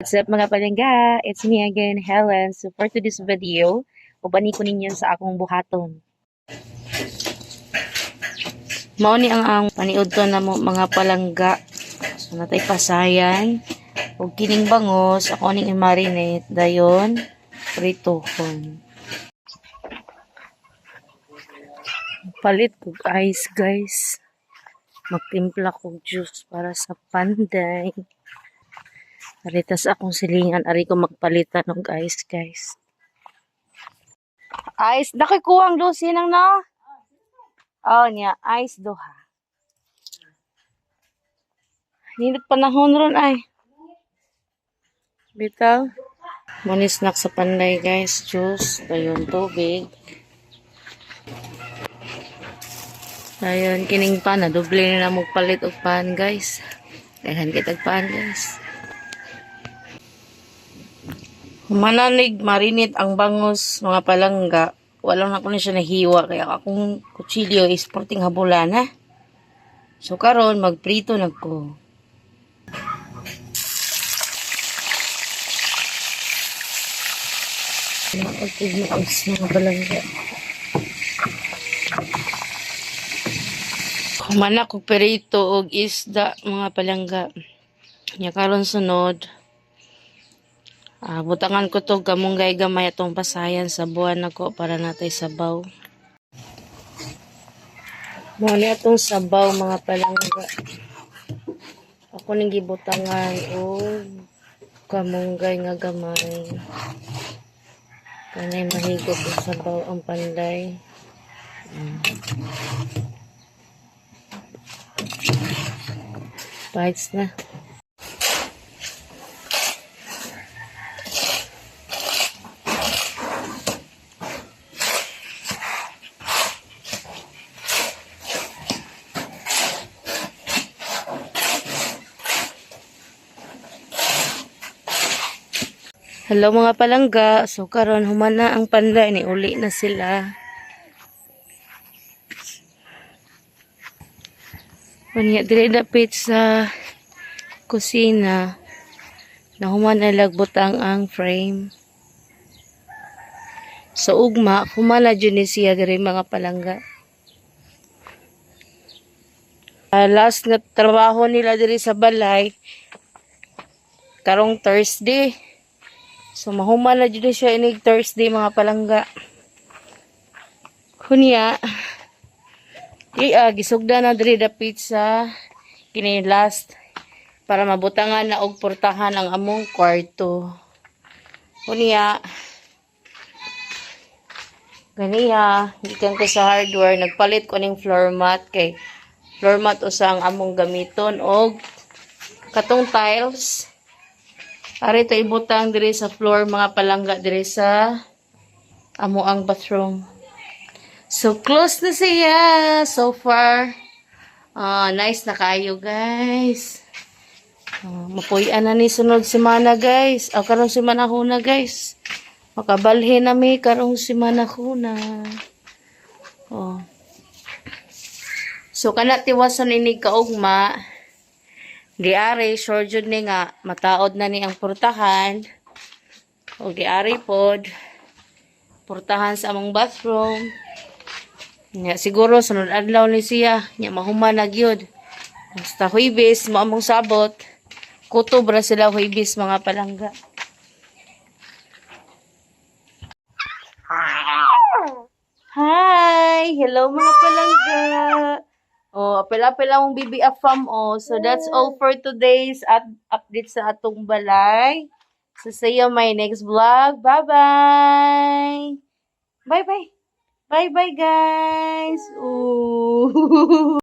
What's up mga palangga? It's me again, Helen. So for today's video, ubani ko ninyo sa akong buhaton. Mao ni ang ang paniudto na mo mga palangga. So natay pasayan. ug kining bangos, ako ning i-marinate dayon pritohon. Palit ko ice guys. Magtimpla ko juice para sa panday. Aritas akong silingan, ari ko magpalitan ng ice, guys. Ice, nakoy kuwang dosi nang na. Oh, niya, ice doha. Hinit panahon ron ay. Bitaw. Muni snack sa panday, guys. Juice, dayon tubig. Dayon kining pan, doble na mo palit og pan, guys. Dahan kitag pan, guys. Mananig, marinit ang bangus, mga palangga. Walang na ko na siya nahiwa, kaya akong kutsilyo is porting habulan, ha? So, karon magprito na ko. Nakapagpigmaos mga palangga. Humana ko perito og isda, mga palangga. Nya karon sunod. Ah, butangan ko to gamunggay gamay atong pasayan sa buwan nako para natay sabaw. Mo ni atong sabaw mga palangga. Ako ning gibutangan og gamunggay nga gamay. Kanay mahigop og sabaw ang panday. Mm. Bites na. Hello mga palangga. So karon humana ang panday ni uli na sila. Unya dire dapit sa kusina na humana lagbutang ang frame. Sa ugma, humana dyan ni siya dire mga palangga. Ah, last na trabaho nila dire sa balay karong Thursday. So, mahuman na dyan siya inig Thursday, mga palangga. Kunya, iya, gisugda na diri dapit sa kini last para mabutangan na og portahan ang among kwarto. Kunya, ganiya, gikan ko sa hardware, nagpalit ko ning floor mat kay floor mat usa ang among gamiton og katong tiles Ari to ibutang diri sa floor mga palangga diri sa amo ang bathroom. So close na siya so far. Ah, nice na kayo guys. Uh, mapuyan na ni sunod semana guys. O karong semana huna guys. Makabalhin na mi karong semana huna. Oh. So kana tiwasan inig kaugma. Giari, sure jud ni nga, mataod na ni ang purtahan. O giari pod, purtahan sa among bathroom. Nya, siguro, sunod adlaw ni siya. Nya, mahuman na gyud. Basta huibis, mo among sabot. Kutob ra sila huibis, mga palangga. Hi! Hello mga palangga! Oh, apel-apel ang bibi afam oh. So that's all for today's at update sa atong balay. So see you my next vlog. Bye-bye. Bye-bye. Bye-bye guys. Ooh.